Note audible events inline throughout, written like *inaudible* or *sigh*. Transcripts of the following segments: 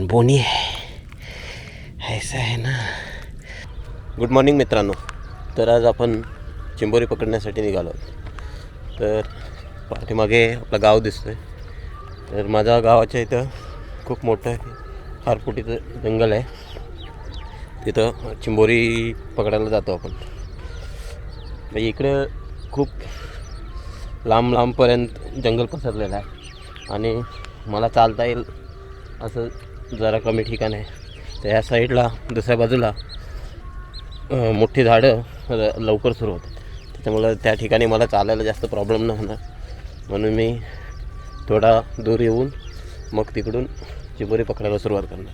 बोनी आहे ऐसा आहे ना। गुड मॉर्निंग मित्रांनो। तर आज आपण चिंबोरी पकडण्यासाठी निघालो तर पाठीमागे आपलं गाव दिसतं आहे तर माझ्या गावाच्या इथं खूप मोठं आहे. जंगल आहे. तिथं चिंबोरी पकडायला जातो आपण. इकडं खूप लांब लांबपर्यंत जंगल पसरलेलं आहे. आणि मला चालता येईल असं जरा कमी ठिकाण आहे. तर ह्या साईडला दुसऱ्या बाजूला मोठी झाडं लवकर सुरू होतात. त्याच्यामुळं त्या ठिकाणी मला चालायला जास्त प्रॉब्लेम नाही होणार. म्हणून मी थोडा दूर येऊन मग तिकडून चिबोरी पकडायला सुरुवात करणार.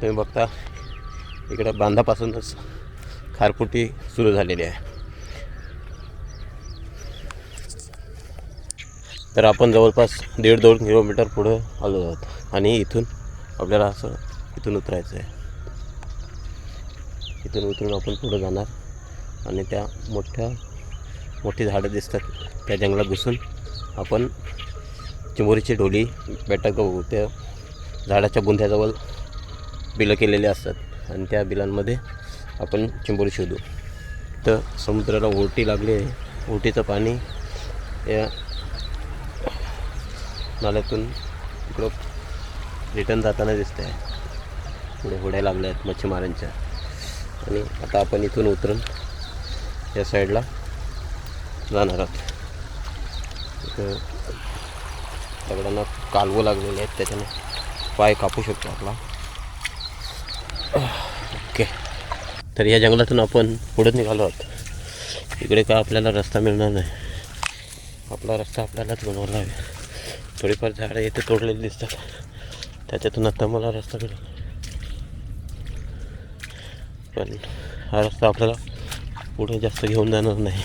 तुम्ही बघता इकडं बांधापासूनच खारपुटी सुरू झालेली आहे. तर आपण जवळपास दीड दोन किलोमीटर पुढं आलो आहोत. आणि इथून आपल्याला असं इथून उतरायचं आहे. इथून उतरून आपण पुढं जाणार आणि त्या मोठ्या मोठी झाडं दिसतात त्या जंगलात घुसून आपण चिमोरीची ढोली बेटाक बघू त्या झाडाच्या बुंध्याजवळ बिलं केलेली असतात आणि त्या बिलांमध्ये आपण चिंबोरी शोधू. तर समुद्राला ओटी लागली आहे. ओटीचं पाणी या नाल्यातून इकडं रिटर्न जाताना दिसतं आहे पुढे होड्या लागल्या आहेत मच्छीमारांच्या. आणि आता आपण इथून उतरून या साईडला जाणार आहोत. इथं दगडांना कालवं लागलेले आहेत त्याच्याने पाय कापू शकतो आपला. ओके. तर या जंगलातून आपण पुढे निघालो आहोत. इकडे का आपल्याला रस्ता मिळणार नाही? आपला रस्ता आपल्यालाच बनवला आहे थोडीफार झाडं इथे तोडलेली दिसतात. त्याच्यातून आता मला रस्ता मिळाला पण हा रस्ता आपल्याला पुढे जास्त घेऊन जाणार नाही.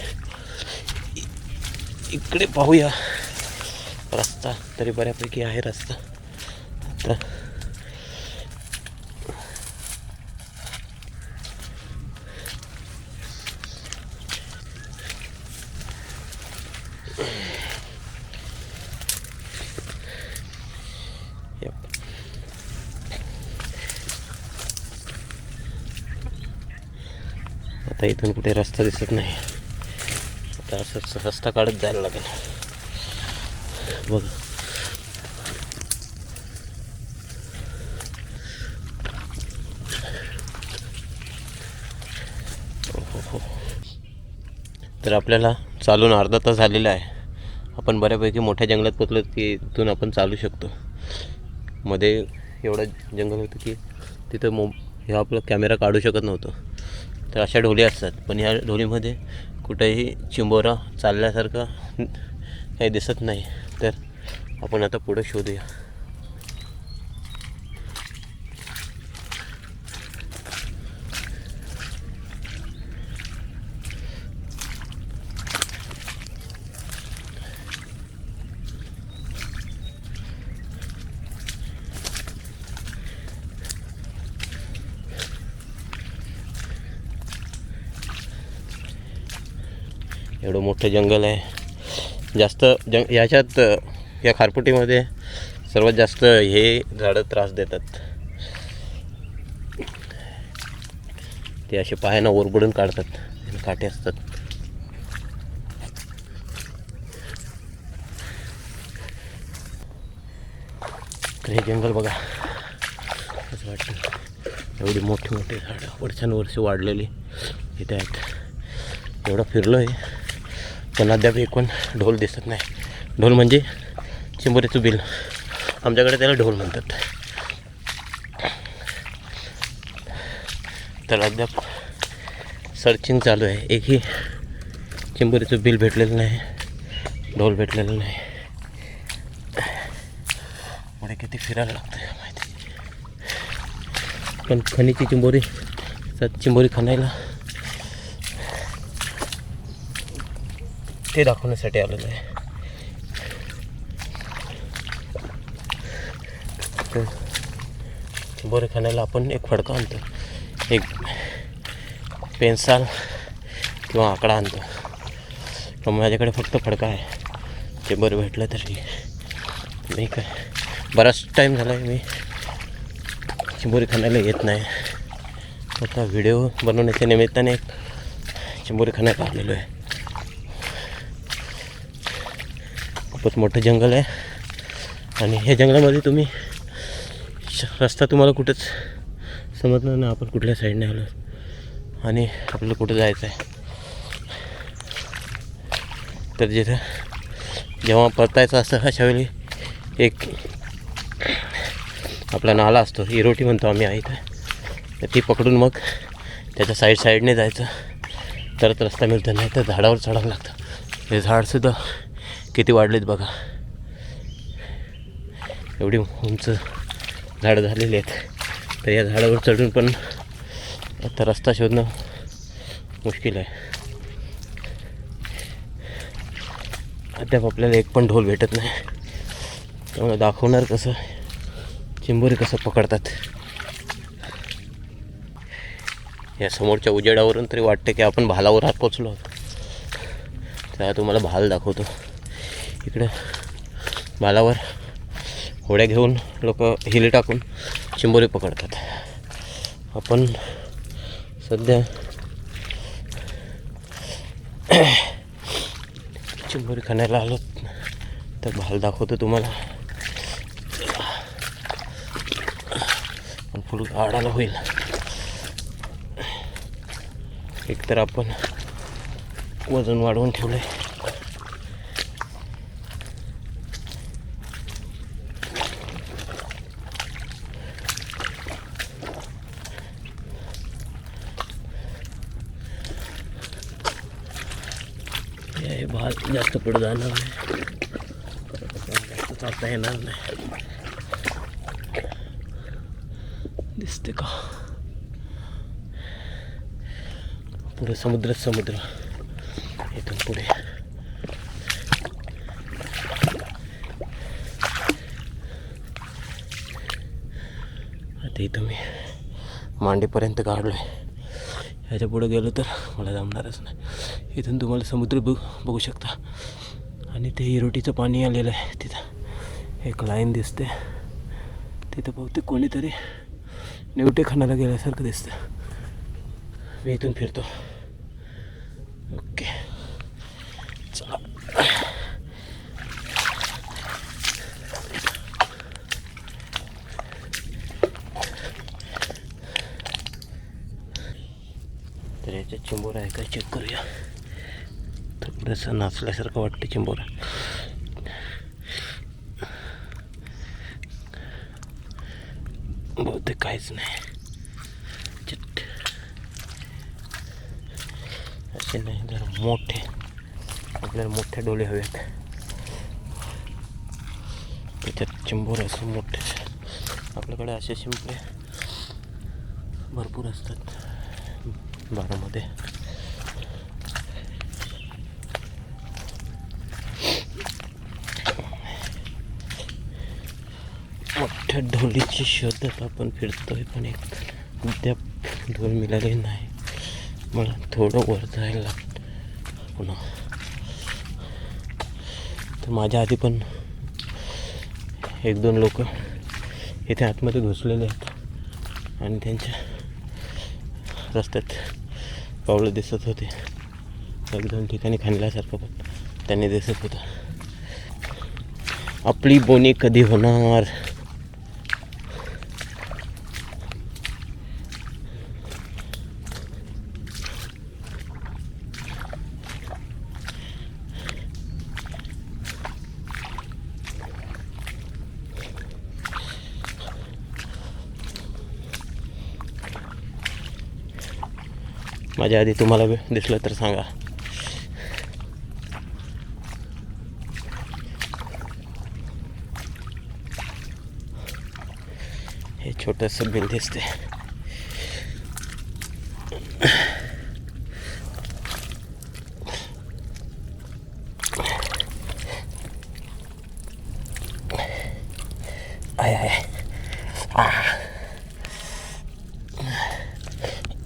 इकडे पाहूया. रस्ता तरी बऱ्यापैकी आहे रस्ता. आता आता इथून कुठे रस्ता दिसत नाही. आता असंच रस्ता काढत जायला लागेल. बघ. तर आपल्याला चालून अर्धा तास झालेला आहे. आपण बऱ्यापैकी मोठ्या जंगलात पोचलो की इथून आपण चालू शकतो. मध्ये एवढं जंगल होतं की तिथं मो हे आपलं कॅमेरा काढू शकत नव्हतं. तर अशा ढोली असतात. पण ह्या ढोलीमध्ये कुठेही चिंबोरा चालल्यासारखं काही दिसत नाही. तर आपण आता पुढं शोधूया. एवढं मोठं जंगल आहे. जास्त जंग याच्यात या खारपुटीमध्ये सर्वात जास्त हे झाडं त्रास देतात. ते असे पायांना ओरबडून काढतात. आणि काटे असतात. तर हे जंगल बघा. असं वाटतं. एवढी मोठी मोठी झाडं वर्षानुवर्ष वाढलेली इथे आहेत. एवढं फिरलो आहे पण अद्याप एकूण ढोल दिसत नाही. ढोल म्हणजे चिंबोरीचं बिल. आमच्याकडे त्याला ढोल म्हणतात. तर अद्याप सर्चिंग चालू आहे. एकही चिंबोरीचं बिल भेटलेलं नाही. ढोल भेटलेलं नाही. पुढे किती फिरायला लागतं माहिती. पण खणीची चिंबोरी चिंबोरी खणायला ते दाखवण्यासाठी आलेलं आहे. तर चिंबोरी खाण्याला आपण एक फडका आणतो. एक पेन्साल किंवा आकडा आणतो. पण माझ्याकडे फक्त फडका आहे. चिंबोरी भेटलं तरी. मी काय बराच टाईम झाला आहे मी. चिंबोरी खाण्याला येत नाही. आता व्हिडिओ बनवण्याच्या निमित्ताने एक चिंबोरी खाण्यात आलेलो आहे. खूपच मोठं जंगल आहे. आणि ह्या जंगलामध्ये तुम्ही श- रस्ता तुम्हाला कुठंच समजणार नाही. आपण कुठल्या साईडने आलो. आणि आपल्याला कुठं जायचं आहे. तर जिथं जेव्हा परतायचं असतं अशा वेळी एक आपला नाला असतो. इरोटी म्हणतो आम्ही आहे तर ती पकडून मग त्याच्या साईड साईडने जायचं. तरच रस्ता मिळतो. नाही तर झाडावर चढावं लागतं. हे झाडसुद्धा किती वाढलेत बघा. एवढी उंच झाडं झालेली आहेत. तर या झाडावर चढून पण आता रस्ता शोधणं मुश्किल आहे. अद्याप आपल्याला एक पण ढोल भेटत नाही. त्यामुळे दाखवणार कसं चिंबोरी कसं पकडतात. या समोरच्या उजेडावरून तरी वाटते की आपण भालावर आत पोचलो आहोत. तर तुम्हाला भाल दाखवतो. इकडं बालावर होड्या घेऊन लोक हिली टाकून चिंबोरी पकडतात. आपण सध्या चिंबोरी खाण्याला आलो. तर भाल दाखवतो तुम्हाला. पण फुल गाडाला होईल. एकतर आपण वजन वाढवून ठेवलं आहे हे भात जास्त पुढे जाणार नाही. जास्त चालता येणार नाही. दिसते का? पुढे समुद्र समुद्र. इथून पुढे. आता इथं मी मांडीपर्यंत काढलो आहे ह्याच्या पुढं गेलो तर मला जमणारच नाही. इथून तुम्हाला समुद्र बघ बघू शकता. आणि ते हिरोटीचं पाणी आलेलं आहे तिथं. एक लाईन दिसते. तिथं बहुतेक कोणीतरी निवटे खाण्याला गेल्यासारखं दिसतं. मी इथून फिरतो ओके चला तर याच्यात चिंबोरा आहे का चेक करूया थोडंसं नाचल्यासारखं वाटतं चिंबोरा बहुतेक काहीच नाही. चिट्ट असे नाही जर मोठे. आपल्याला मोठे डोळे हवेत. त्याच्यात चिंबोर असं मोठे. आपल्याकडे असे शिंपले भरपूर असतात. बारामध्ये. मोठ्या ढोलीची शोधत आपण फिरतोय पण एक अद्याप ढोल मिळाले नाही. मला थोडं वर जायला लागतं. पुन्हा. तर माझ्या आधी पण एक दोन लोक इथे आतमध्ये घुसलेले आहेत. आणि त्यांच्या रस्त्यात पावलं दिसत होते. एक दोन ठिकाणी खाणल्यासारखं पण त्यांनी दिसत होतं. आपली बोनी कधी होणार? माझ्या आधी तुम्हाला दिसलं तर सांगा. हे छोटंसं बिल दिसते आहे आहे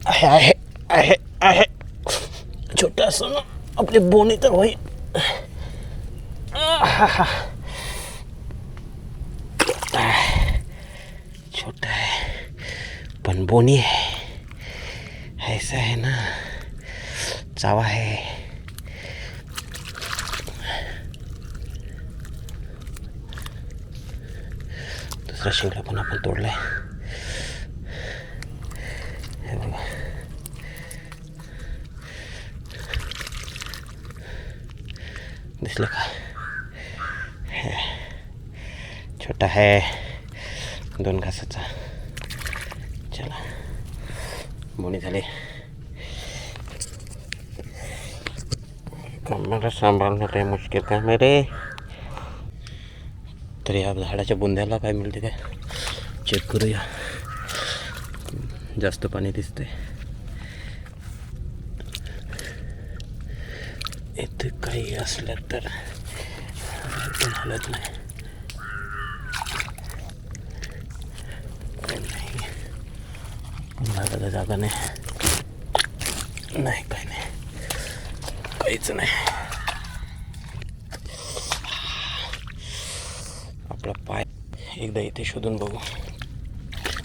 आहे आहे आहे आहे छोटा असं ना आपली बोनी तर होईल आहाहा. छोटा आहे बनबोनी है ऐसा है ना. चावा है दुसरा शिंगडा पण आपण तोडलाय हे बघा दिसलं का? छोटा है दोन घासाचा. चला. मोणी झाली. कमरा सांभाळणं काही मुश्किल काय आहे रे. तर या झाडाच्या बुंद्याला काय मिळते काय? चेक करूया. जास्त पाणी दिसतंय. इथे काही असलं तर पण हलत नाही. काही नाही. लागायला जागा नाही. नाही काही नाही. काहीच नाही. आपला पाय एकदा इथे शोधून बघू.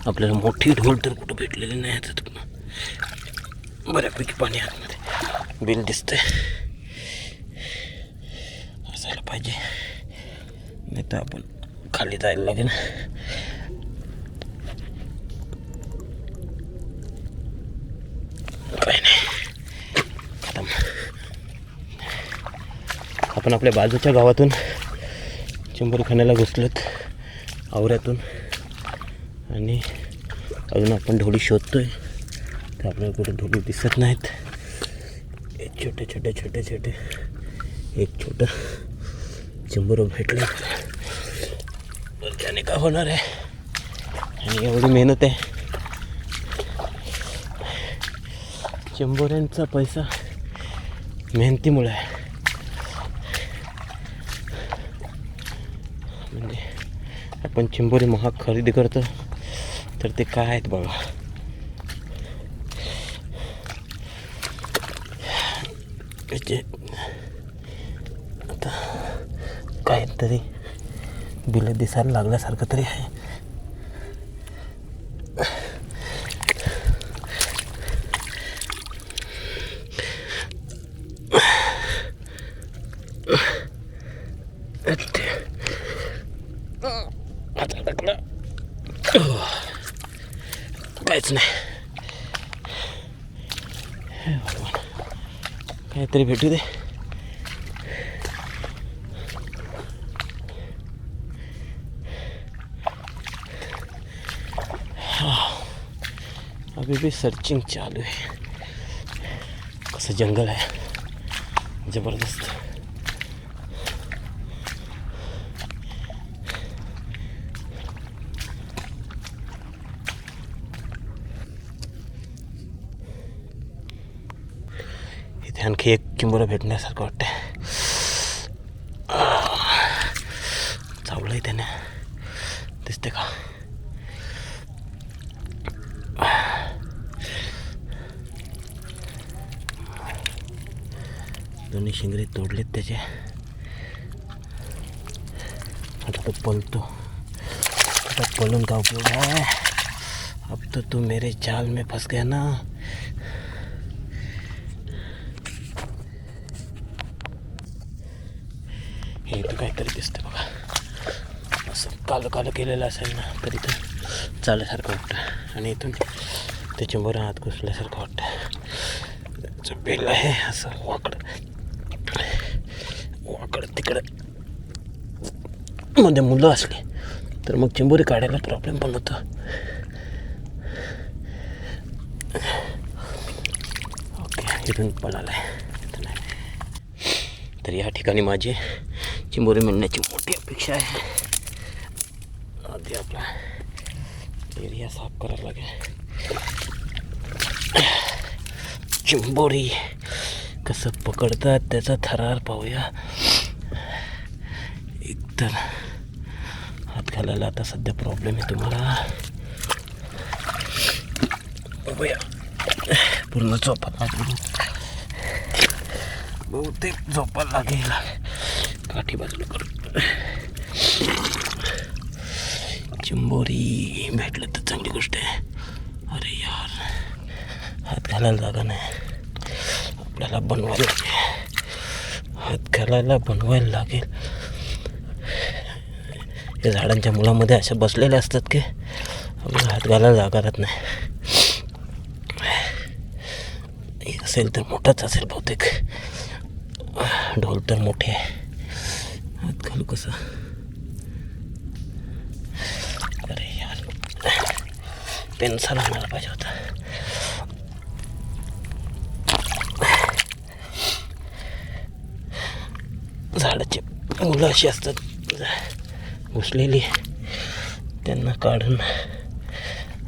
आपल्याला मोठी ढोल तर कुठं भेटलेली नाही आता. बऱ्यापैकी पाणी आतमध्ये. बिल दिसतंय असायला पाहिजे नाही तर आपण. खाली जायला लागेल. काही नाही. खतम. आपण आपल्या बाजूच्या गावातून चिंबरखान्याला घुसलोत आवऱ्यातून. आणि अजून आपण ढोली शोधतोय. तर आपल्याला कुठे ढोली दिसत नाहीत. एक छोटे छोटे छोटे छोटे एक छोटं चिंबुरं भेटलं त्याने का होणार आहे? आणि एवढी मेहनत आहे. चेंबोऱ्यांचा पैसा मेहनतीमुळे आहे. म्हणजे आपण चिंबोरी महाग खरेदी करतो तर ते काय आहेत बघा. याचे आता काहीतरी बिलं दिसायला लागल्यासारखं तरी आहे. काहीच नाही. हे काहीतरी भेटू दे. भी सर्चिंग चालू है। कसं जंगल आहे ज़बरदस्त। आणखी एक किंबोरा भेटण्यासारखं वाटतंय चावलंय त्याने दिसते का दोन्ही शिंगरे तोडलेत त्याचे आता तो पलतो आता पलून का उपयोग है। अब तो तू मेरे जाल में फंस गया ना। हे इथं काहीतरी दिसतं बघा असं कालं कालं केलेलं असेल ना, तरी तर चालल्यासारखं वाटतं आणि इथून ते चिंबोरा हात घुसल्यासारखं वाटतं बेल आहे असं मध्ये मुलं असली तर मग चिंबोरी काढायला प्रॉब्लेम पण होतो. ओके इथून पळाला आहे नाही तर या ठिकाणी माझी चिंबोरी मिळण्याची मोठी अपेक्षा आहे. आधी आपला एरिया साफ करायला लागेल. चिंबोरी कसं पकडतात त्याचा थरार पाहूया. एकतर हात घालायला आता सध्या प्रॉब्लेम आहे तुम्हाला. बघूया. पूर्ण झोपा लागेल. बहुतेक झोपा लागेल. काठी बाजूला करू चिंबोरी भेटलं तर चांगली गोष्ट आहे. अरे यार हात घालायला जागा नाही. आपल्याला बनवायला लागेल. हात घालायला बनवायला लागेल. या झाडांच्या मुलामध्ये अशा बसलेले असतात की आपल्याला हात घालायला जागा राहत नाही. हे असेल तर मोठाच असेल बहुतेक. ढोल तर मोठे आहे. हात घालू कसा? अरे यार. पेन्सल आणायला पाहिजे होता. झाडाची मुलं अशी असतात. घुसलेली त्यांना काढून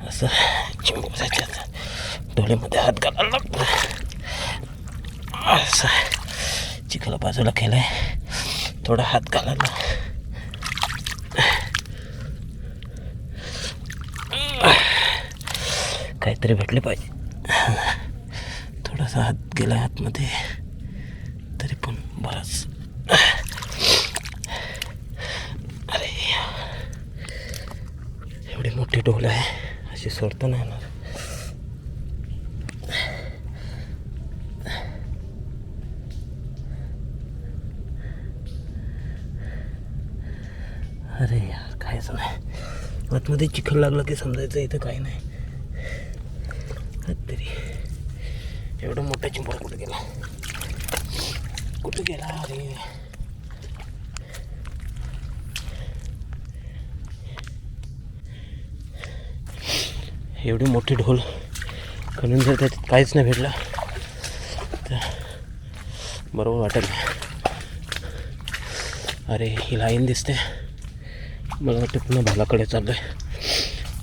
असं चिंबोऱ्याच्या डोळ्यामध्ये हात घालायला लागतो असं चिखला बाजूला केलाय. थोडा हात घालायला. काहीतरी भेटले पाहिजे. थोडासा हात गेला आतमध्ये तरी पण बराच अरे एवढे मोठे डोल आहे. अशी सोडता नाही येणार. अरे यार कायच नाही. आतमध्ये चिखल लागलं की समजायचं इथं काही नाही. तरी. एवढं मोठा चिंबड कुठं गेला? कुठं गेला? अरे. एवढी मोठी ढोल खणून जर त्यात काहीच नाही भेटला तर बरोबर वाटेल. अरे ही लाईन दिसते. मला वाटतं पुन्हा भालाकडे चाललं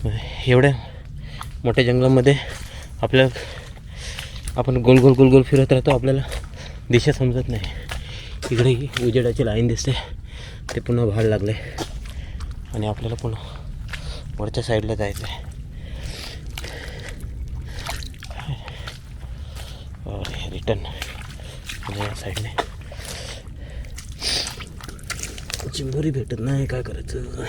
आहे एवढ्या मोठ्या जंगलामध्ये आपल्या आपण गोल गोल गोल गोल फिरत राहतो आपल्याला दिशा समजत नाही. इकडे ही उजेडाची लाईन दिसते. ते पुन्हा भाड लागले आणि आपल्याला पुन्हा वरच्या साईडला जायचं आहे और रिटर्न म्हणजे या साईडने. चिंबोरी भेटत नाही काय करायचं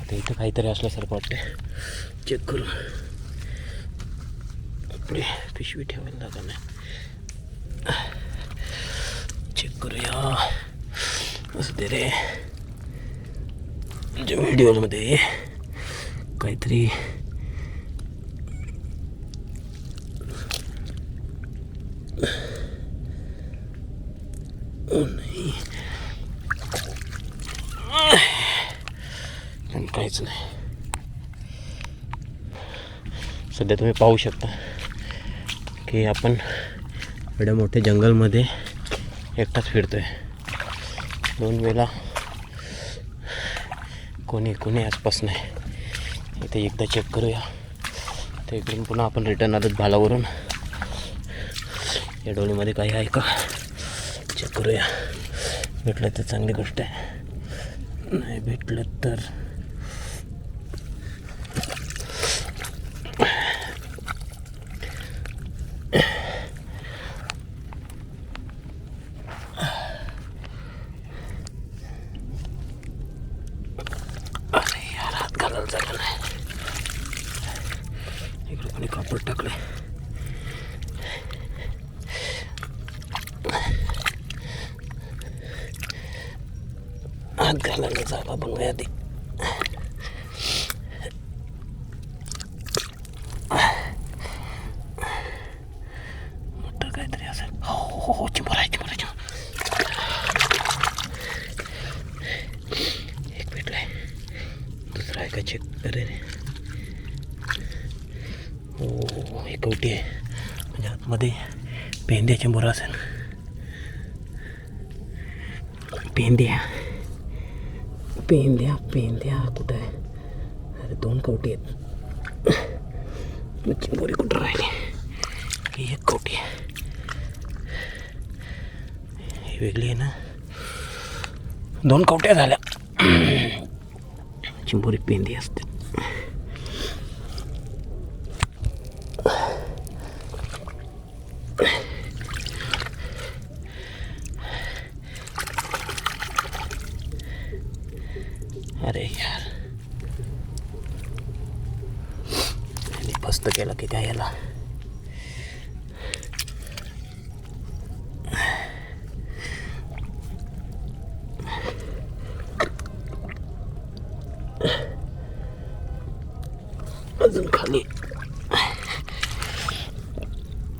आता इथं काहीतरी असल्यासारखं वाटतं चेक करू. आपली पिशवी ठेवायला लागत नाही. चेक करूया. असं ते रे. म्हणजे व्हिडिओमध्ये काहीतरी oh, नाही पण काहीच नाही. सध्या तुम्ही पाहू शकता की आपण एवढ्या मोठ्या जंगलमध्ये एकटाच फिरतोय. दोन वेळा कोणी कोणी आसपास नाही. इथे एकदा चेक करूया. तर इकडून पुन्हा आपण रिटर्न आलोच भालावरून. या डोलीमध्ये काही आहे का? चेक करूया. भेटलं तर चांगली गोष्ट आहे. नाही भेटलं तर अरे यार हात घालायला जागा नाही इकडे कोणी कापड टाकले हात घालायला जागा बनवूया आधी मोठं काहीतरी असेल हो हो हो चिंबोरा आहे चिंबोरा एक भेटलाय दुसरा आहे का चेक अरे रे हो एक कवटी आहे म्हणजे आतमध्ये पेंद्या चिंबोरा असेल पेंद्या पेंद्या पेंद्या कुठं आहे अरे दोन कवटी आहेत चिंबोरी कुठं राहिली ही एक कवटी आहे वेगळी आहे ना दोन कवट्या झाल्या चिंबोरी पेंदी असते अरे यार आणि फस्त केला की काय याला अजून खाली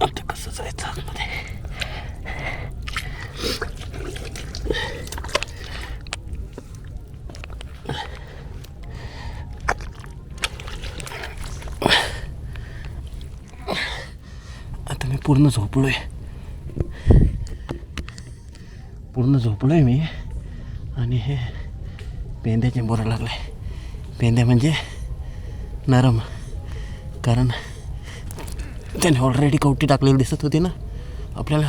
आता कसं जायचं आतमध्ये पूर्ण झोपलो आहे पूर्ण झोपलो आहे मी. आणि हे पेंद्याचे बोरा आहे पेंद्या म्हणजे नरम. कारण त्याने ऑलरेडी कवटी टाकलेली दिसत होती ना. आपल्याला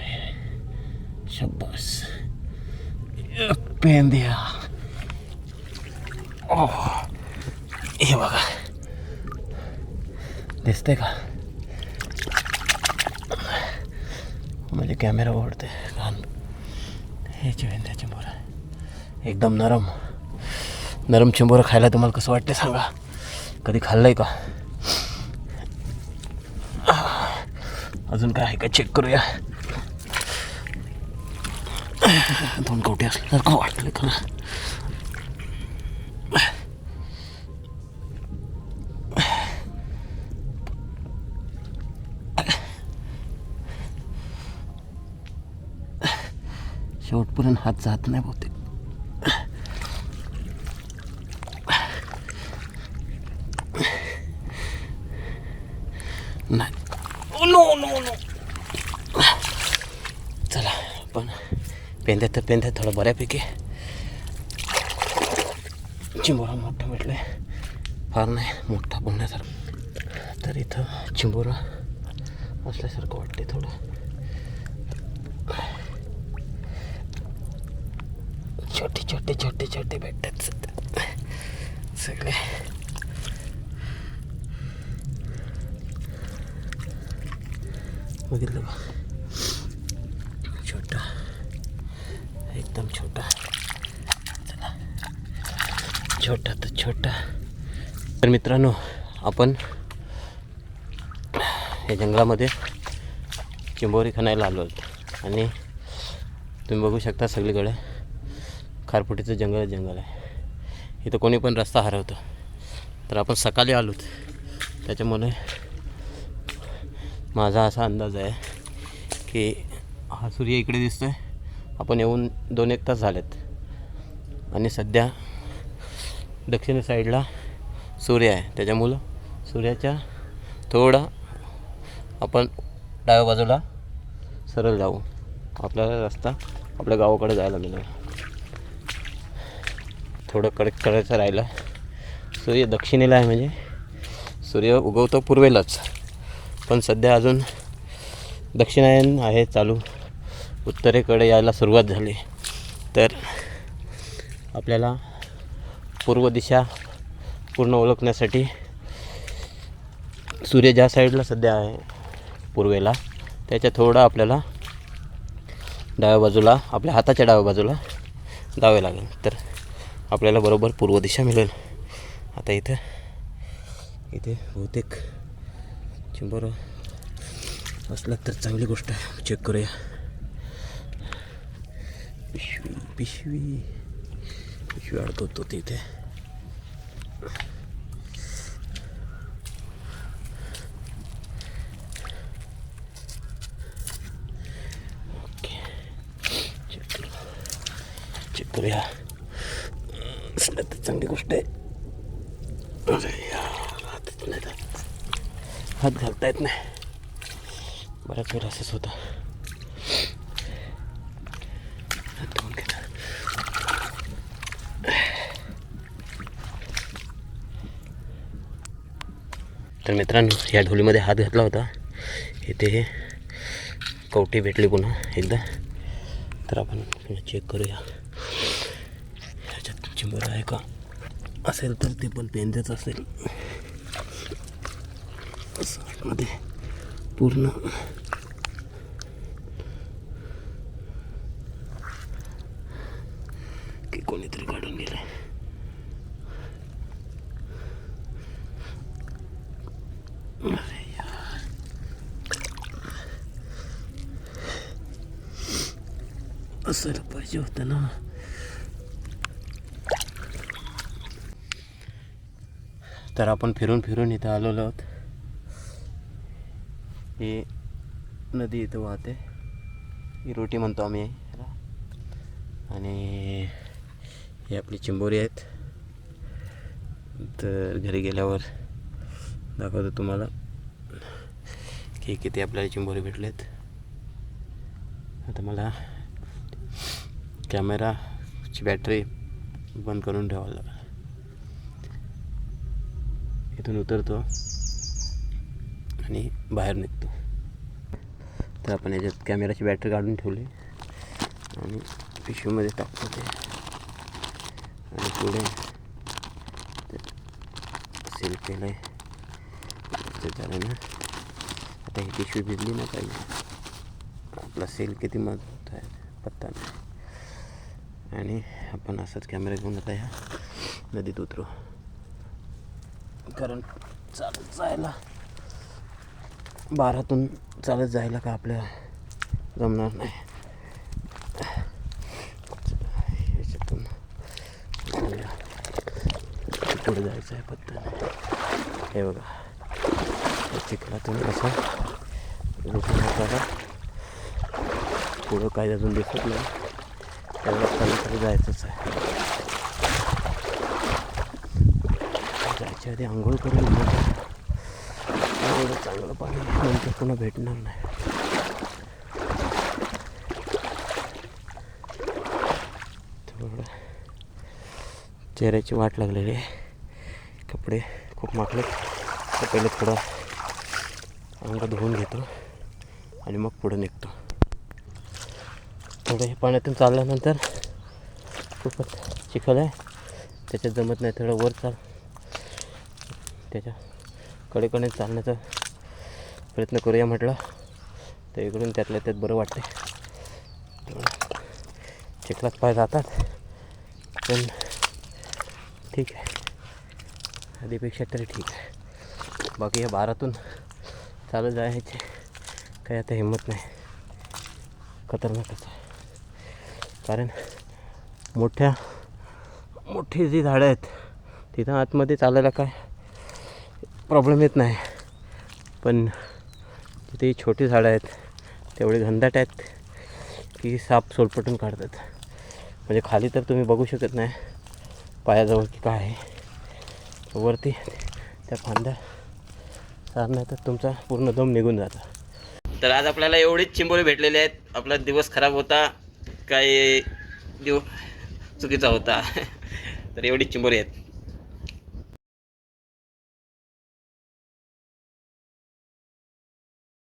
हे शब्बास पेंद्या ओह हे बघा दिसतंय का? म्हणजे कॅमेरा ओढते. घाण हे चिवेंद्या चिंबोरा एकदम नरम. नरम चिंबोरा खायला तुम्हाला कसं वाटते सांगा? कधी खाल्लंय का? अजून काय आहे का? चेक करूया. दोन कवटे असल्यासारखं वाटलं खरं. शेवटपर्यंत हात जात नाही बहुतेक. नाही. No no no. चला पण पेंद्या तर पेंद्या थोडं बऱ्यापैकी. चिंबोरा मोठा भेटलाय. फार नाही मोठा बोलण्यासारखं तर इथं चिंबोरा असल्यासारखं वाटते थोडं. छोटे छोटे छोटे छोटे भेटतात सध्या. सगळे. बघितलं का? छोटा. एकदम छोटा. चला. छोटा तर छोटा. तर मित्रांनो आपण या जंगलामध्ये चिंबोरी खणायला आलो आहोत. आणि तुम्ही बघू शकता सगळीकडे खारफुटीचं जंगल जंगल आहे. इथं कोणी पण रस्ता हरवतो. तर आपण सकाळी आलोत. त्याच्यामुळे माझा असा अंदाज आहे की हा सूर्य इकडे दिसतो आहे आपण येऊन दोन एक तास झालेत. आणि सध्या दक्षिण साईडला सूर्य आहे. त्याच्यामुळं सूर्याच्या थोडा आपण डाव्या बाजूला सरळ जाऊ. आपल्याला रस्ता आपल्या गावाकडे जायला मिळेल थोडं कडक करायचं राहिलं. सूर्य दक्षिणेला आहे म्हणजे. सूर्य उगवतो पूर्वेलाच. पण सध्या अजून दक्षिणायन आहे चालू. उत्तरेकडे यायला सुरुवात झाली. तर आपल्याला पूर्व दिशा पूर्ण ओळखण्यासाठी सूर्य ज्या साईडला सध्या आहे पूर्वेला त्याच्या थोडं आपल्याला डाव्या बाजूला आपल्या हाताच्या डाव्या बाजूला जावे लागेल. तर आपल्याला बरोबर पूर्व दिशा मिळेल. आता इथं इथे बहुतेक चिंबर असलं तर चांगली गोष्ट आहे. चेक करूया. पिशवी पिशवी. पिशवी अडकवतो इथे ओके चेक करू. चेक करूया. असलं तर चांगली गोष्ट आहे. अरे यार हातच नाही हात घालता येत नाही. बऱ्याच वेळ असंच होतं. तर मित्रांनो या ढोलीमध्ये हात घातला होता. इथे कवटी भेटली पुन्हा एकदा. तर आपण पुन्हा चेक करूया. बरं आहे का? असेल तर ते पण पेंद्याच असेल. मध्ये पूर्ण. की कोणीतरी काढून गेलं अरे यार. असायला पाहिजे होतं ना. तर आपण फिरून फिरून इथं आलेलो आहोत. ही नदी इथं वाहते. ही रोटी म्हणतो आम्ही आणि ही आपली चिंबोरी आहेत. तर घरी गेल्यावर दाखवतो तुम्हाला की किती आपल्याला चिंबोरी भेटलेत. आता मला कॅमेराची बॅटरी बंद करून ठेवावं लागेल. इथून उतरतो आणि बाहेर निघतो. तर आपण याच्यात कॅमेराची बॅटरी काढून ठेवली आणि पिशवीमध्ये टाकतो ते. आणि पुढे सेल सील केलं आहे ते झालं ना. आता ही पिशवी भिजली ना पाहिजे. आपला सेल किती मत आहे पत्ता नाही. आणि आपण असंच कॅमेरा घेऊन आता ह्या नदीत उतरू. कारण चालत जायला. बारातून चालत जायला का आपल्या जमणार नाही. पुढे जायचं आहे पत्ता हे बघा. चिखलातून कसं लुटून पुढं काही अजून दिसत नाही. त्याला तरी जायचंच आहे. जायच्या आधी आंघोळ करून एवढं चांगलं पाणी नंतर पुन्हा भेटणार नाही. थोडं चेहऱ्याची वाट लागलेली आहे. कपडे खूप माखले तर पहिले थोडं अंग धुवून घेतो आणि मग पुढे निघतो. थोडं हे पाण्यातून चालल्यानंतर खूपच चिखल आहे. त्याच्यात जमत नाही थोडं वर चाल. त्याच्या कडेकडे चालण्याचा प्रयत्न करूया म्हटलं. तर इकडून त्यातल्या त्यात बरं वाटते चिखलात पाय जातात. पण ठीक आहे. आधीपेक्षा तरी ठीक आहे. बाकी या बारातून चालत जायचे काही आता हिंमत नाही. खतरनाकच आहे. कारण मोठ्या मोठी जी झाडं आहेत तिथं आतमध्ये चालायला काय? प्रॉब्लेम येत नाही. पण तिथे छोटी झाडं आहेत तेवढे घनदाट आहेत की साप सोलपटून काढतात. म्हणजे खाली तर तुम्ही बघू शकत नाही पायाजवळ की काय आहे. वरती त्या फांद्या चालण्यात तर तुमचा पूर्ण दम निघून जातो. तर आज आपल्याला एवढीच चिंबोरी भेटलेली आहेत. आपला दिवस खराब होता काही दिव चुकीचा होता. *laughs* तर एवढीच चिंबोरी आहेत.